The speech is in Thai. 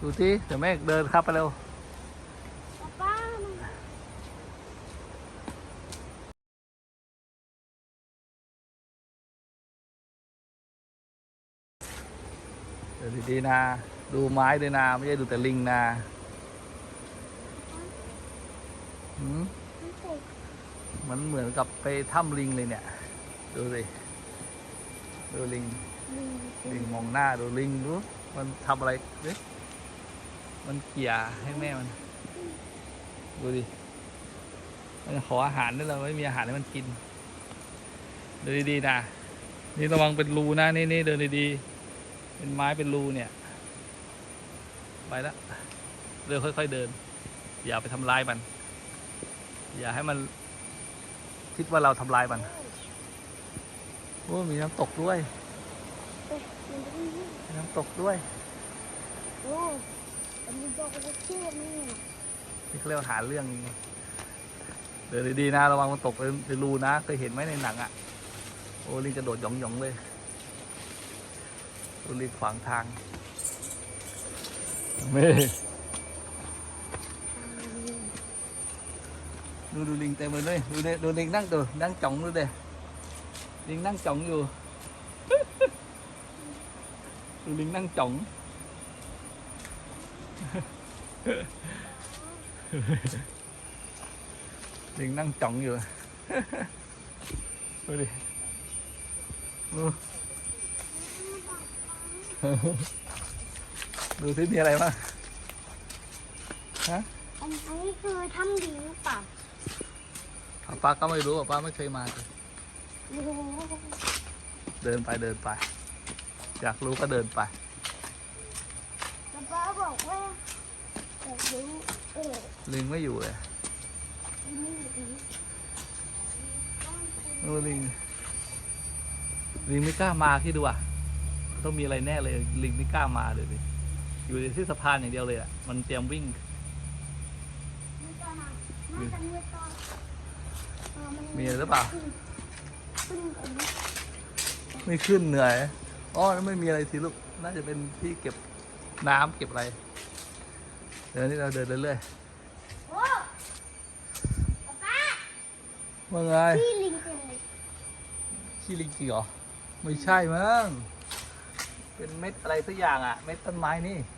ดูที่เดี๋ยวแม่เดินครับไปเร็วป้าเดินดีๆนะ ดูไม้ด้วยนะ ไม่ใช่ดูแต่ลิงนะหืมมันเตะมันเหมือนกับไปถ้ำลิงเลยเนี่ย ดูสิ ดูลิง ลิงลิงมองหน้าดูลิงดู มันทำอะไรดิ มันเกี่ยให้แม่มัน ดูดิ มันขออาหารนี่เราไม่มีอาหารให้มันกินเดินดีๆนะ นี่ระวังเป็นรูนะนี่นี่เดินดีๆ เป็นไม้เป็นรูเนี่ย ไปละเดินค่อย ๆเดิน อย่าไปทำลายมัน อย่าให้มัน คิดว่าเราทำลายมัน โอ้ มีน้ำตกด้วย น้ำตกด้วย โอ้ นมีดอกกระเจี๊ยบนี่นี่เขาเรียกว่าหาเรื่องเดินดีๆนะระวังมันตกในรูนะเคยเห็นไหมในหนังอะโอ้ลิงกระโดดหยองๆเลยลิงขวางทางเม่ดูดูลิงเต็มเลยดูดิดูลิงนั่งดูนั่งจ้องดูเด้ลิงนั่งจ้องอยู่ดูลิงนั่งจ้อง ลิงนั่งจ้องอยู่ ดูดิดูดูที่มีอะไรบ้างฮะอันอันนี้คือถ้ำดินหรือเปล่าป้าก็ไม่รู้อะป้าไม่เคยมาเลยโอ้โหเดินไปเดินไป อยากรู้ก็เดินไปแล้วป้า บอกว่าแต่รู้เออลิงไม่อยู่เลยนี่นี่โอ้ลิง ลิงไม่กล้ามาที่ดูอะ ต้องมีอะไรแน่เลย ลิงไม่กล้ามาเลยดิอยู่ที่สะพานอย่างเดียวเลยอะ มันเตรียมวิ่ง มันจะมามันจะมีตอนเออมันมีอะไรหรือเปล่า ขึ้นขึ้นไปไม่ขึ้นเหนื่อย อ๋อแล้วไม่มีอะไรสิลูก น่าจะเป็นที่เก็บ น้ำเก็บอะไร เดี๋ยวนี้เราเดินเรื่อยโอ้ป้าๆว่าไงพี่ลิงเป็นเลยขี้ลิงจริงเหรอ ไม่ใช่มั้ง เป็นเม็ดอะไรสักอย่างอะ เม็ดต้นไม้นี่อ